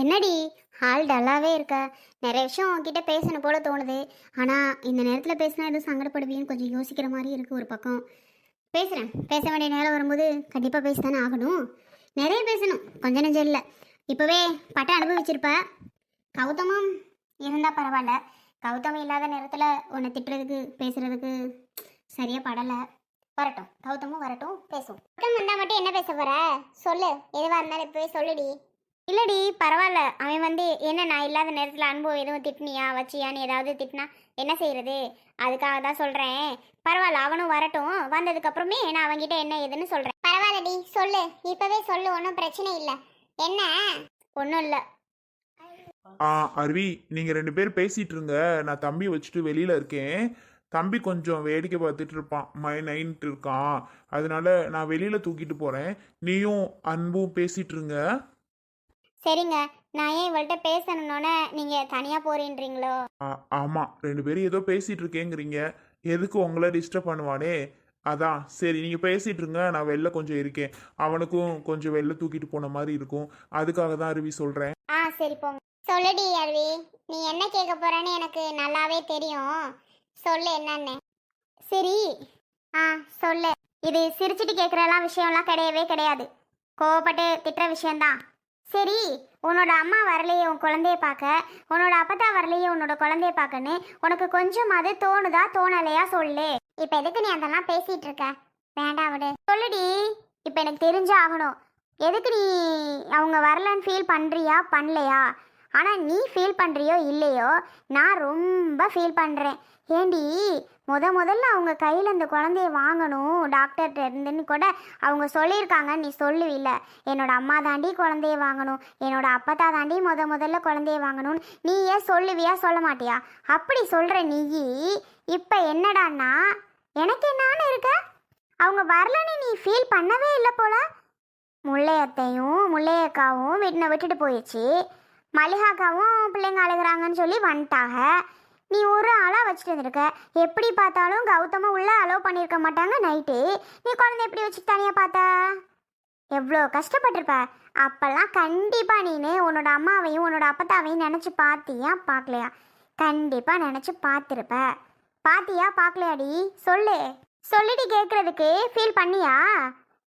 என்னடி ஆள் டல்லாவே இருக்க. நிறைய விஷயம் உன்கிட்ட பேசணும் போல தோணுது. ஆனால் இந்த நேரத்தில் பேசினா எதுவும் சங்கடப்படுவியும் கொஞ்சம் யோசிக்கிற மாதிரி இருக்குது ஒரு பக்கம். பேசுகிறேன் பேச வேண்டிய நேரம் வரும்போது கண்டிப்பாக பேசிதானே ஆகணும். நிறைய பேசணும். கொஞ்ச நெஞ்சம் இல்லை. இப்போவே பட்டம் அனுபவிச்சிருப்ப. கௌதமும் இருந்தால் பரவாயில்ல. கௌதமம் இல்லாத நேரத்தில் உன்னை திட்டுறதுக்கு பேசுகிறதுக்கு சரியாக படலை. வரட்டும். கௌதமும் வரட்டும். பேசும் பட்டம் வந்தால் மட்டும் என்ன பேச போகிற சொல்லு. எதுவாக இருந்தாலும் இப்போவே சொல்லுடி. இல்லடி பரவாயில்ல. அவன் வந்து என்ன நான் இல்லாத நேரத்தில் அனுபவம் எதுவும் திட்டினியா? வச்சியான்னு ஏதாவது திட்டினா என்ன செய்யறது அதுக்காக தான் சொல்கிறேன் பரவாயில்ல அவனும் வரட்டும். வந்ததுக்கப்புறமே நான் அவன்கிட்ட என்ன ஏதுன்னு சொல்கிறேன் பரவாயில்லடி சொல்லு. இப்போவே சொல்லு ஒன்றும் பிரச்சனை இல்லை. என்ன? ஒன்றும் இல்லை. ஆ அருவி நீங்கள் ரெண்டு பேர் பேசிட்டு இருங்க. நான் தம்பி வச்சுட்டு வெளியில் இருக்கேன். தம்பி கொஞ்சம் வேடிக்கை பார்த்துட்டு இருப்பான். மை நைன்ட்டு இருக்கான். அதனால நான் வெளியில் தூக்கிட்டு போகிறேன் நீயும் அன்பும் பேசிட்டு இருங்க. சரிங்க நான் ஏன் இவள்கிட்ட பேசணுன்னொன்னே நீங்கள் தனியாக போறீன்றீங்களோ? ஆமாம் ரெண்டு பேரும் ஏதோ பேசிட்டு இருக்கேங்கிறீங்க எதுக்கு உங்களை டிஸ்டர்ப் பண்ணுவானே? அதான் சரி நீங்கள் பேசிட்டு இருங்க நான் வெளில கொஞ்சம் இருக்கேன். அவனுக்கும் கொஞ்சம் வெளில தூக்கிட்டு போன மாதிரி இருக்கும். அதுக்காக தான் அருவி சொல்கிறேன் ஆ சரி போங்க. சொல்லுடி அருவி. நீ என்ன கேட்க போறேன்னு எனக்கு நல்லாவே தெரியும். சொல்லு என்னன்னு. சரி. ஆ சொல்லு. இது சிரிச்சிட்டு கேட்குறலாம் விஷயம்லாம் கிடையவே கிடையாது. கோவப்பட்டு திட்டுற விஷயம்தான். சரி உன்னோட அம்மா வரலையே உன் குழந்தைய பார்க்க. உன்னோட அப்பத்தா வரலையே உன்னோட குழந்தைய பார்க்கன்னு உனக்கு கொஞ்சமாவது தோணுதா தோணலையா சொல்லு. இப்போ எதுக்கு நீ அதெல்லாம் பேசிட்டு இருக்க? வேண்டாம் விடு. சொல்லுடி இப்போ எனக்கு தெரிஞ்சு ஆகணும். எதுக்கு நீ அவங்க வரலன்னு ஃபீல் பண்ணுறியா பண்ணலையா? ஆனால் நீ ஃபீல் பண்ணுறியோ இல்லையோ நான் ரொம்ப ஃபீல் பண்ணுறேன் ஏண்டி முத முதல்ல அவங்க கையில் அந்த குழந்தைய வாங்கணும். டாக்டர்கிட்ட இருந்துன்னு கூட அவங்க சொல்லியிருக்காங்க. நீ சொல்லுவில்ல. என்னோட அம்மா தாண்டி குழந்தைய வாங்கணும். என்னோட அப்பத்தா தாண்டி முத முதல்ல குழந்தைய வாங்கணும்னு நீ ஏன் சொல்லுவியா சொல்ல மாட்டியா? அப்படி சொல்கிற நீ இப்போ என்னடான்னா எனக்கு என்னான்னு இருக்க? அவங்க வரலன்னு நீ ஃபீல் பண்ணவே இல்லை போல? முல்லையத்தையும் முல்லையக்காவும் வீட்டினை விட்டுட்டு போயிடுச்சு. மல்லிகாக்காவும் பிள்ளைங்க அழுகுறாங்கன்னு சொல்லி வந்துட்டாங்க. நீ ஒரு வச்சுட்டு வந்திருக்க? எப்படி பார்த்தாலும் கௌதம உள்ள அலோவ் பண்ணியிருக்க மாட்டாங்க நைட்டு நீ குழந்தை எப்படி வச்சுட்டு தனியாக பார்த்தா? எவ்வளோ கஷ்டப்பட்டிருப்ப. அப்போல்லாம் கண்டிப்பாக நீனு உன்னோட அம்மாவையும் உன்னோட அப்பத்தாவையும் நினச்சி பார்த்தியா பார்க்கலையா? கண்டிப்பாக நினச்சி பார்த்துருப்ப. பார்த்தியா பார்க்கலையாடி? சொல்லு. சொல்லிட்டு கேட்குறதுக்கு ஃபீல் பண்ணியா?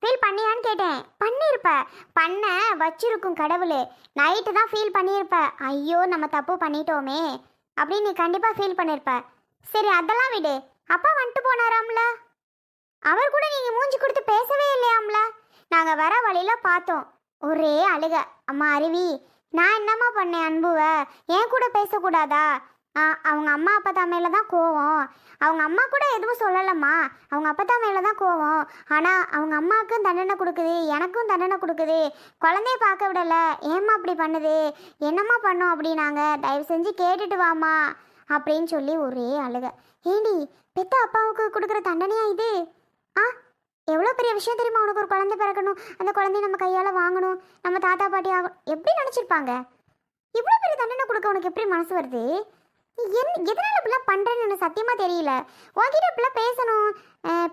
ஃபீல் பண்ணியான்னு கேட்டேன். பண்ணியிருப்ப பண்ண வச்சிருக்கும் கடவுளே. நைட்டு தான் ஃபீல் பண்ணியிருப்ப ஐயோ நம்ம தப்பு பண்ணிட்டோமே. அப்படின்னு நீ கண்டிப்பாக ஃபீல் பண்ணியிருப்ப சரி அதெல்லாம் விடு. அப்பா வந்துட்டு போனாராம்ல? அவர் கூட நீங்கள் மூஞ்சி கொடுத்து பேசவே இல்லையாம்ல? நாங்கள் வர வழியில் பார்த்தோம். ஒரே அழுக. அம்மா அருவி நான் என்னம்மா பண்ணேன் அன்புவ? ஏன் கூட பேசக்கூடாதா? ஆ, அவங்க அம்மா அப்பா மேலே தான் கோவம். அவங்க அம்மா கூட எதுவும் சொல்லலம்மா. அவங்க அப்பா மேலே தான் கோவம். ஆனால் அவங்க அம்மாவுக்கும் தண்டனை கொடுக்குது எனக்கும் தண்டனை கொடுக்குது. குழந்தைய பார்க்க விடலை. ஏம்மா அப்படி பண்ணுது? என்னம்மா பண்ணோம்? அப்படின்னாங்க. தயவு செஞ்சு கேட்டுட்டு வாம்மா. அப்படின்னு சொல்லி ஒரே அழுக. ஏண்டி பெத்த அப்பாவுக்கு கொடுக்குற தண்டனையா இது? ஆ எவ்வளோ பெரிய விஷயம் தெரியுமா? உனக்கு ஒரு குழந்தை பிறக்கணும். அந்த குழந்தைய நம்ம கையால் வாங்கணும். நம்ம தாத்தா பாட்டி ஆகணும் எப்படி நினச்சிருப்பாங்க? இவ்வளோ பெரிய தண்டனை கொடுக்க உனக்கு எப்படி மனசு வருது? நீ என் எதனால் இப்படிலாம் பண்ணுறேன்னு எனக்கு சத்தியமாக தெரியல. உங்ககிட்ட இப்படிலாம் பேசணும்.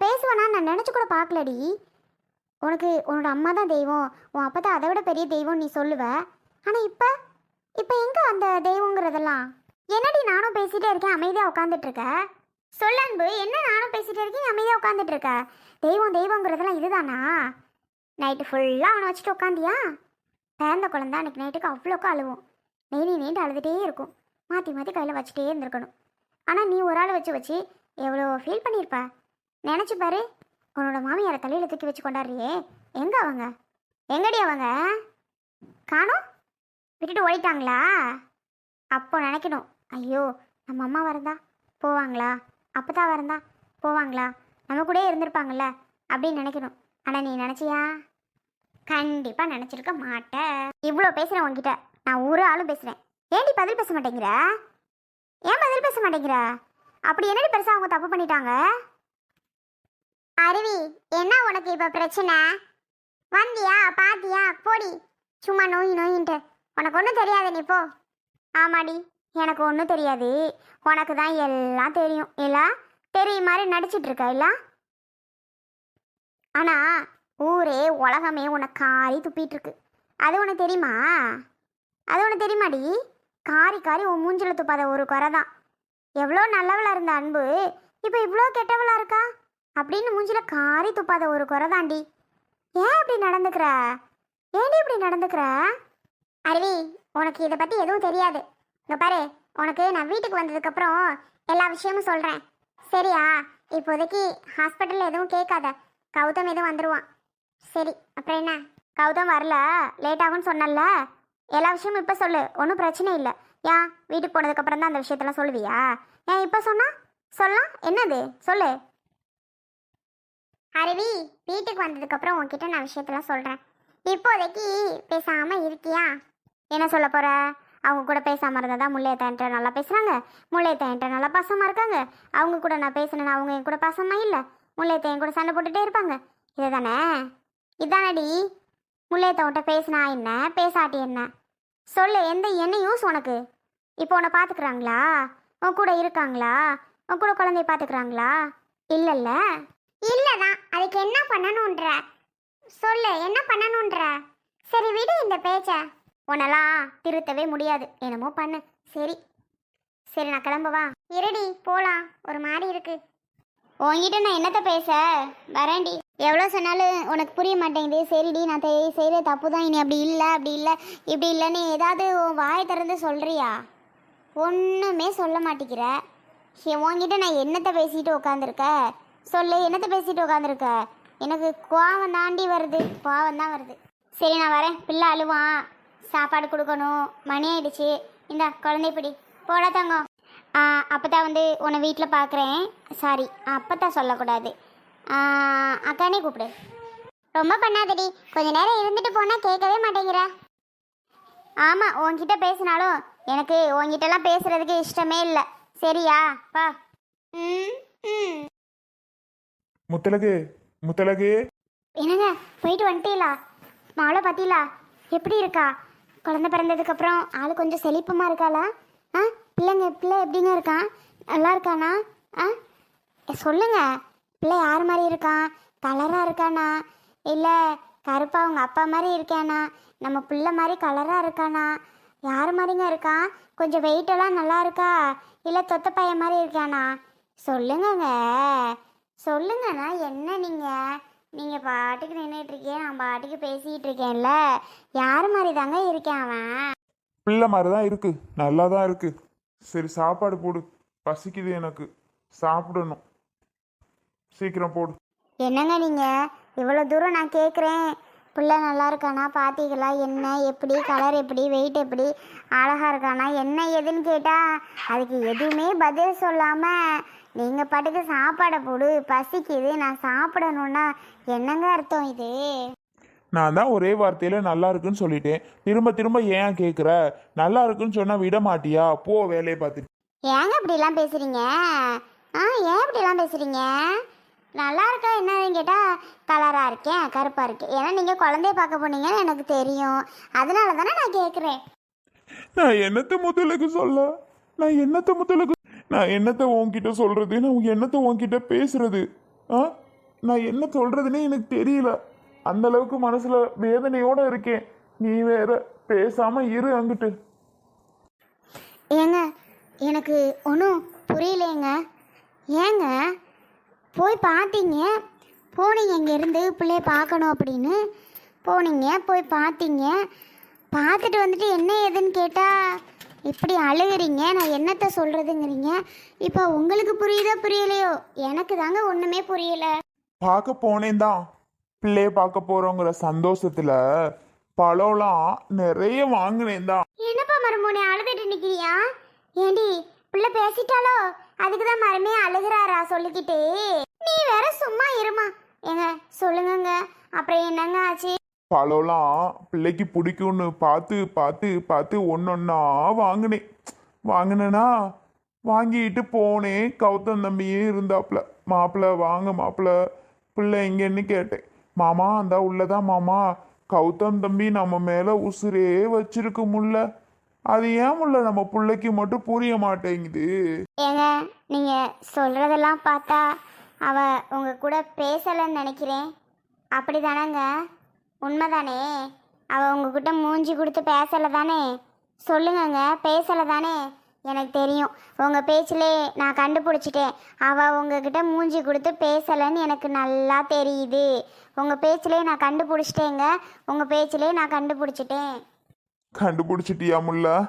பேசுவேன்னா நான் நினச்சி கூட பார்க்கலடி. உனக்கு உன்னோட அம்மா தான் தெய்வம். உன் அப்பா தான் அதை விட பெரிய தெய்வம் நீ சொல்லுவ. ஆனால் இப்போ இப்போ எங்கே அந்த தெய்வங்கிறதெல்லாம்? என்னடி நானும் பேசிட்டே இருக்கேன் அமைதியாக உட்காந்துட்டு இருக்க சொல்ல அன்பு என்ன நானும் பேசிட்டே இருக்கேன் அமைதியாக உட்காந்துட்டு இருக்க தெய்வம் தெய்வங்கிறதெல்லாம் இதுதானா? நைட்டு ஃபுல்லாக அவனை வச்சுட்டு உட்காந்தியா பிறந்த குழந்தை அன்னைக்கு நைட்டுக்கு அவ்வளோக்கு அழுவும். நெய் நீண்டு அழுதுகிட்டே இருக்கும். மாற்றி மாற்றி கையில் வச்சுட்டே இருந்திருக்கணும். ஆனால் நீ ஒரு ஆள் வச்சு வச்சு எவ்வளோ ஃபீல் பண்ணியிருப்ப? நினச்சி பாரு. உன்னோட மாமியாரை தலையில் தூக்கி வச்சு கொண்டாடுறியே. எங்கே அவங்க? எங்கடி அவங்க? காணோம்? விட்டுட்டு ஓடிட்டாங்களா? அப்போ நினைக்கணும். ஐயோ நம்ம அம்மா வரந்தா போவாங்களா? அப்பதா வரந்தா? போவாங்களா? நம்ம கூடயே இருந்திருப்பாங்கல்ல? அப்படின்னு நினைக்கணும். ஆனால் நீ நினச்சியா? கண்டிப்பாக நினச்சிருக்க மாட்டேன் இவ்வளோ பேசுகிறேன் உன்கிட்ட. நான் ஒரு ஆளும் பேசுகிறேன் ஏண்டி பதில் பேச மாட்டேங்கிற? ஏன் பதில் பேச மாட்டேங்கிற? அப்படி என்னடி பெருசாக அவங்க தப்பு பண்ணிட்டாங்க? அருவி என்ன உனக்கு இப்போ பிரச்சனை? வந்தியா? பாத்தியா? போடி. சும்மா நோய் நோயின்ட்டு. உனக்கு ஒன்றும் தெரியாது நீ போ. ஆமாடி. எனக்கு ஒன்றும் தெரியாது. உனக்கு தான் எல்லாம் தெரியும். இல்லை? தெரியும் மாதிரி நடிச்சிட்டு இருக்க இல்ல? ஆனால் ஊரே உலகமே உனக்கு காரி துப்பிட்டு இருக்கு. அது உனக்கு தெரியுமா? அது ஒன்று தெரியுமாடி? காரி காரி உன் மூஞ்சில் துப்பாத ஒரு குறை தான். எவ்வளோ நல்லவளாக இருந்த அன்பு இப்போ இவ்வளோ கெட்டவளாக இருக்கா? அப்படின்னு மூஞ்சில் காரி துப்பாத ஒரு குறை தாண்டி ஏன் இப்படி நடந்துக்கிற? ஏன்டி இப்படி நடந்துக்கிற? அருவி உனக்கு இதை பற்றி எதுவும் தெரியாது. இங்க பாரு உனக்கு நான் வீட்டுக்கு வந்ததுக்கப்புறம் எல்லா விஷயமும் சொல்கிறேன் சரியா? இப்போதைக்கு ஹாஸ்பிட்டலில் எதுவும் கேட்காத. கௌதம் எதுவும் வந்துடுவான் சரி அப்புறம் என்ன? கௌதம் வரல. லேட் ஆகும்னு சொன்னல எல்லா விஷயமும் இப்போ சொல்லு. ஒன்றும் பிரச்சனை இல்லை. ஏன்? வீட்டுக்கு போனதுக்கப்புறம் தான் அந்த விஷயத்தெல்லாம் சொல்லுவியா? ஏன் இப்போ சொன்னால் சொல்லலாம். என்னது? சொல்லு. அருவி வீட்டுக்கு வந்ததுக்கப்புறம் உன்கிட்ட நான் விஷயத்தெல்லாம் சொல்கிறேன் இப்போதைக்கு பேசாமல் இருக்கியா? என்ன சொல்ல போகிற அவங்க கூட பேசாமல் இருந்தால் தான் முல்லையத்தான்ட்ட நல்லா பேசுகிறாங்க முல்லையத்தான்ட்ட நல்லா பாசமாக இருக்காங்க. அவங்க கூட நான் பேசினேன் அவங்க என் கூட பாசமாக இல்லை. முல்லையத்தை என் கூட சண்டை போட்டுகிட்டே இருப்பாங்க. இது தானே இதானடி? முல்லையத்தை பேசினா என்ன? பேசாட்டி என்ன? சொல்லு எந்த என்ன யூஸ் உனக்கு? இப்போ உன்னை பார்த்துக்குறாங்களா உன் கூட இருக்காங்களா? உன் கூட குழந்தைய பார்த்துக்குறாங்களா இல்லைல்ல. இல்லைதான் அதுக்கு என்ன பண்ணணுன்ற? சொல்லு என்ன பண்ணணுன்ற? சரி விடு இந்த பேச்சை. உன்னெல்லாம் திருத்தவே முடியாது. என்னமோ பண்ணு. சரி. சரி நான் கிளம்பவா இருடி போலாம். ஒரு மாதிரி இருக்கு. உன்கிட்ட நான் என்னத்த பேச? வரேன்டி. எவ்வளோ சொன்னாலும் உனக்கு புரிய மாட்டேங்குது. சரிடி நான் செய்கிற தப்பு தான் இனி அப்படி இல்லை அப்படி இல்லை இப்படி இல்லைன்னு ஏதாவது உன் வாயை திறந்து சொல்கிறியா ஒன்றுமே சொல்ல மாட்டேங்கிற உங்ககிட்ட உன்கிட்ட நான் என்னத்த பேசிட்டு உட்காந்துருக்க சொல்லு என்னத்த பேசிட்டு உட்காந்துருக்க எனக்கு கோவம் தாண்டி வருது. கோவம் தான் வருது. சரி நான் வரேன். பிள்ளை அழுவான். சாப்பாடு கொடுக்கணும். மணி ஆயிடுச்சு. இந்தா குழந்தை பிடி. போடா தங்கம். அப்போ தான் வந்து உன்னை வீட்டில் பார்க்குறேன் சாரி அப்போ தான் சொல்லக்கூடாது அக்கானே கூப்பிடு. ரொம்ப பண்ணாதடி. கொஞ்ச நேரம் இருந்துட்டு போனால் கேட்கவே மாட்டேங்கிற. ஆமாம் உன்கிட்ட பேசினாலும் எனக்கு உன்கிட்டலாம் பேசுறதுக்கு இஷ்டமே இல்லை. சரியா? பா. ம் ம். முத்தலகு முத்தலகு என்னங்க? போயிட்டு வந்துட்டீங்களா? மாலை பார்த்தீங்களா எப்படி இருக்கா? குழந்தை பிறந்ததுக்கப்புறம் ஆள் கொஞ்சம் செழிப்பமாக இருக்காளா? ஆ பிள்ளைங்க பிள்ளை எப்படிங்க இருக்கான் நல்லா இருக்கானா? ஆ சொல்லுங்க. பிள்ளை யார் மாதிரி இருக்கான் கலராக இருக்கானா? இல்லை கருப்பா அவங்க அப்பா மாதிரி இருக்கானா? நம்ம பிள்ளை மாதிரி கலராக இருக்கானா? யார் மாதிரிங்க இருக்கான் கொஞ்சம் வெயிட்டெல்லாம் நல்லா இருக்கா? இல்லை தொத்த பையன் மாதிரி இருக்கானா? சொல்லுங்கங்க. சொல்லுங்கண்ணா என்ன நீங்கள் நீங்கள் பாட்டுக்கு நின்றுட்டு இருக்கேன் நான் பாட்டுக்கு பேசிகிட்டு இருக்கேன்ல. யார் மாதிரி தாங்க இருக்கேன் அவன்? பிள்ளை மாதிரி தான் இருக்கு. நல்லா தான் இருக்கு. சரி சாப்பாடு போடு. பசிக்குது எனக்கு. சாப்பிடணும். சீக்கிரம் போடு. என்னங்க நீங்கள் இவ்வளோ தூரம் நான் கேட்குறேன் பிள்ளை நல்லா இருக்கானா? பார்த்தீங்களா என்ன? எப்படி? கலர் எப்படி? வெயிட் எப்படி? அழகா இருக்கானா? என்ன ஏதுன்னு கேட்டால் அதுக்கு எதுவுமே பதில் சொல்லாமல் நீங்கள் பாட்டுக்கு சாப்பாடை போடு. பசிக்குது. நான் சாப்பிடணுன்னா என்னங்க அர்த்தம் இது? நான் தான் ஒரே வார்த்தையில நல்லா இருக்குன்னு சொல்லிட்டேன். திரும்ப திரும்ப ஏன் கேட்குற நல்லா இருக்குன்னு சொன்னா விட மாட்டியா? போ வேலையை பார்த்துட்டு. ஏங்க இப்படிலாம் பேசுகிறீங்க ஆ ஏன் இப்படிலாம் பேசுகிறீங்க நல்லா இருக்கா என்னன்னு கேட்டால் கலராக இருக்கேன் கருப்பாக இருக்கேன். ஏன்னா நீங்கள் குழந்தைய பார்க்க போனீங்கன்னு எனக்கு தெரியும். அதனால தானே நான் கேட்குறேன் நான் என்னத்த முதலுக்கு சொல்ல? நான் என்னத்த முதலுக்கு நான் என்னத்த உன்கிட்ட சொல்றது? நான் என்னத்த உன்கிட்ட பேசுறது? ஆ? நான் என்ன சொல்கிறதுனே எனக்கு தெரியல. அந்த அளவுக்கு மனசில் வேதனையோடு இருக்கேன். நீ வேற பேசாமல் இரு அங்கிட்டு. ஏங்க எனக்கு ஒன்றும் புரியலைங்க. ஏங்க போய் பார்த்தீங்க போனீங்க இங்கேருந்து பிள்ளைய பார்க்கணும் அப்படின்னு. போனீங்க போய் பார்த்தீங்க பார்த்துட்டு வந்துட்டு என்ன ஏதுன்னு கேட்டால் இப்படி அழுகுறீங்க நான் என்னத்தை சொல்கிறதுங்கிறீங்க இப்போ உங்களுக்கு புரியுதோ புரியலையோ? எனக்கு தாங்க ஒன்றுமே புரியலை. பார்க்க போனேன் தான். பிள்ளைய பார்க்க போறோங்கிற சந்தோஷத்துல பழம்லாம் நிறைய வாங்கினேன் தான். என்னப்பா மருமோனே அழுதுட்டு நிக்கிறியா? ஏண்டி புள்ள பேசிட்டாலோ அதுக்கு தான் மருமே அழுகுறாரா சொல்லிக்கிட்டு. நீ வேற சும்மா இருமா. ஏங்க சொல்லுங்கங்க. அப்புறம் என்னங்க ஆச்சு? பழம்லாம் பிள்ளைக்கு பிடிக்கும்னு பார்த்து பார்த்து பார்த்து ஒன்னொன்னா வாங்கினேன். வாங்கினேனா வாங்கிட்டு போனேன். கௌதம் தம்பியே இருந்தாப்புல. மாப்பிள்ள வாங்க மாப்பிள்ள. பிள்ளை எங்கன்னு கேட்டேன். மாமா அந்த உள்ளதான் மாமா? கௌதம் தம்பி நம்ம மேலே உசுரே வச்சிருக்கு முல்ல. அது ஏன் முல்ல? நம்ம பிள்ளைக்கு மட்டும் புரிய மாட்டேங்குது. ஏங்க நீங்க சொல்றதெல்லாம் பார்த்தா அவ உங்க கூட பேசலைன்னு நினைக்கிறேன். அப்படிதானங்க? உண்மைதானே? அவ உங்ககிட்ட மூஞ்சி கொடுத்து பேசலை தானே சொல்லுங்கங்க பேசலை தானே எனக்கு தெரியும். உங்கள் பேச்சிலே நான் கண்டுபிடிச்சிட்டேன். அவள் உங்ககிட்ட மூஞ்சி கொடுத்து பேசலைன்னு எனக்கு நல்லா தெரியுது. உங்கள் பேச்சிலே நான் கண்டுபிடிச்சிட்டேங்க. உங்கள் பேச்சிலே நான் கண்டுபிடிச்சிட்டேன். கண்டுபிடிச்சிட்டியா முல்லா?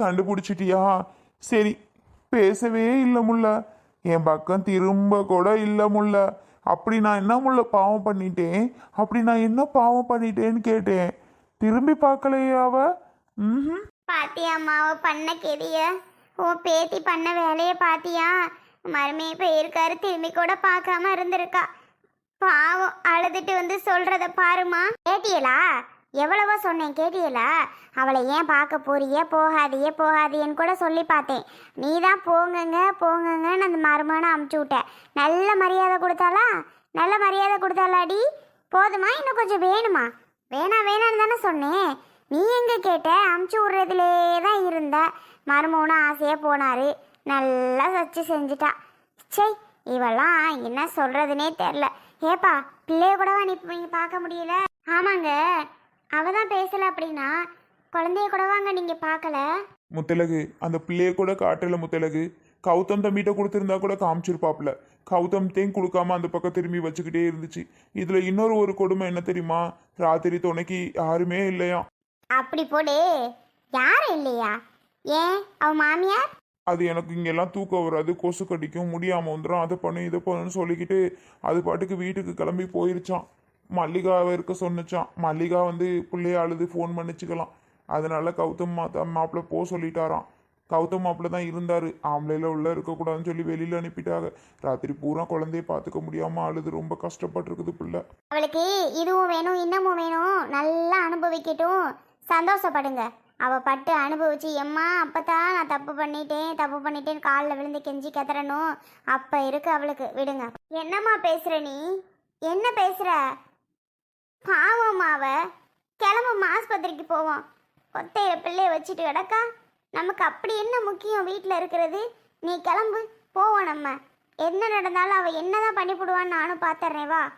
கண்டுபிடிச்சிட்டியா? சரி பேசவே இல்லை முல்ல. என் பக்கம் திரும்ப கூட இல்லை முல்ல. அப்படி நான் என்ன முல்ல பாவம் பண்ணிட்டேன்? அப்படி நான் என்ன பாவம் பண்ணிட்டேன்னு கேட்டேன். திரும்பி பார்க்கலையாவ அவ? ம் பாத்தியா அம்மாவை பண்ண கெதிய? உன் பேத்தி பண்ண வேலையை பாத்தியா? மருமையை போயிருக்காரு திரும்பி கூட பார்க்காம இருந்திருக்கா. பாவம் அழுதுட்டு வந்து சொல்றத பாருமா கேட்டியலா? எவ்வளவோ சொன்னேன் கேட்டியலா? அவளை ஏன் பார்க்க போறியே போகாதியே போகாதியன்னு கூட சொல்லி பார்த்தேன். நீ தான் போங்கங்க போங்கங்கன்னு அந்த மருமனை அமுச்சு விட்ட. நல்ல மரியாதை கொடுத்தாளா? நல்ல மரியாதை கொடுத்தாளாடி? போதுமா இன்னும் கொஞ்சம் வேணுமா? வேணாம் வேணான்னு தானே சொன்னேன். நீ எங்கே கேட்ட? அமுச்சு விட்றதுலே தான் இருந்த. மருமகனும் ஆசையாக போனார். நல்லா சச்சு செஞ்சுட்டா. சே இவெல்லாம் என்ன சொல்கிறதுனே தெரில. ஏப்பா பிள்ளைய கூடவா நீ நீங்கள் பார்க்க முடியல? ஆமாங்க. அவ தான் பேசலை அப்படின்னா குழந்தைய கூடவாங்க நீங்கள் பார்க்கல? முத்தலகு அந்த பிள்ளைய கூட காட்டல முத்தலகு. கௌதம் தம்பிகிட்ட கொடுத்துருந்தா கூட காமிச்சிருப்பாப்ல கௌதம் தேன் கொடுக்காம அந்த பக்கம் திரும்பி வச்சுக்கிட்டே இருந்துச்சு. இதுல இன்னொரு ஒரு கொடுமை என்ன தெரியுமா? ராத்திரி துணைக்கு யாருமே இல்லையா அப்படி போடு. யாரும் இல்லையா? ஏன்? அவ மாமியார்? அது எனக்கு இங்கெல்லாம் தூக்கம் வராது கொசு கடிக்கும் முடியாமல் வந்துடும் அதை பண்ணு இதை பண்ணுன்னு சொல்லிக்கிட்டு அது பாட்டுக்கு வீட்டுக்கு கிளம்பி போயிருச்சான் மல்லிகாவை இருக்க சொன்னுச்சான் மல்லிகா வந்து பிள்ளைய அழுது ஃபோன் பண்ணிச்சுக்கலாம் அதனால கௌதம் மாத்தா மாப்பிள்ளை போக சொல்லிட்டாராம். கௌதம் மாப்பிள்ளை தான் இருந்தார். ஆம்பளையில் உள்ள இருக்கக்கூடாதுன்னு சொல்லி வெளியில் அனுப்பிட்டாங்க. ராத்திரி பூரா குழந்தைய பார்த்துக்க முடியாமல் அழுது ரொம்ப கஷ்டப்பட்டிருக்குது பிள்ளை. அவளுக்கு இதுவும் வேணும் இன்னமும் வேணும். நல்லா அனுபவிக்கட்டும். சந்தோஷப்படுங்க. அவ பட்டு அனுபவிச்சு எம்மா அப்பதான் நான் தப்பு பண்ணிட்டேன் தப்பு பண்ணிட்டேன்னு காலில் விழுந்து கெஞ்சி கத்துறணும் அப்ப இருக்கு அவளுக்கு. விடுங்க. என்னம்மா பேசுற நீ? என்ன பேசுற? பாவம்மா அவ. கிளம்பும் ஆஸ்பத்திரிக்கு போவோம். கொத்தையில பிள்ளைய வச்சுட்டு கிடக்கா? நமக்கு அப்படி என்ன முக்கியம் வீட்டில் இருக்கிறது? நீ கிளம்பு போவோம் நம்ம. என்ன நடந்தாலும் அவள் என்னதான் பண்ணிவிடுவான்னு நானும் பார்த்துறேன் வா.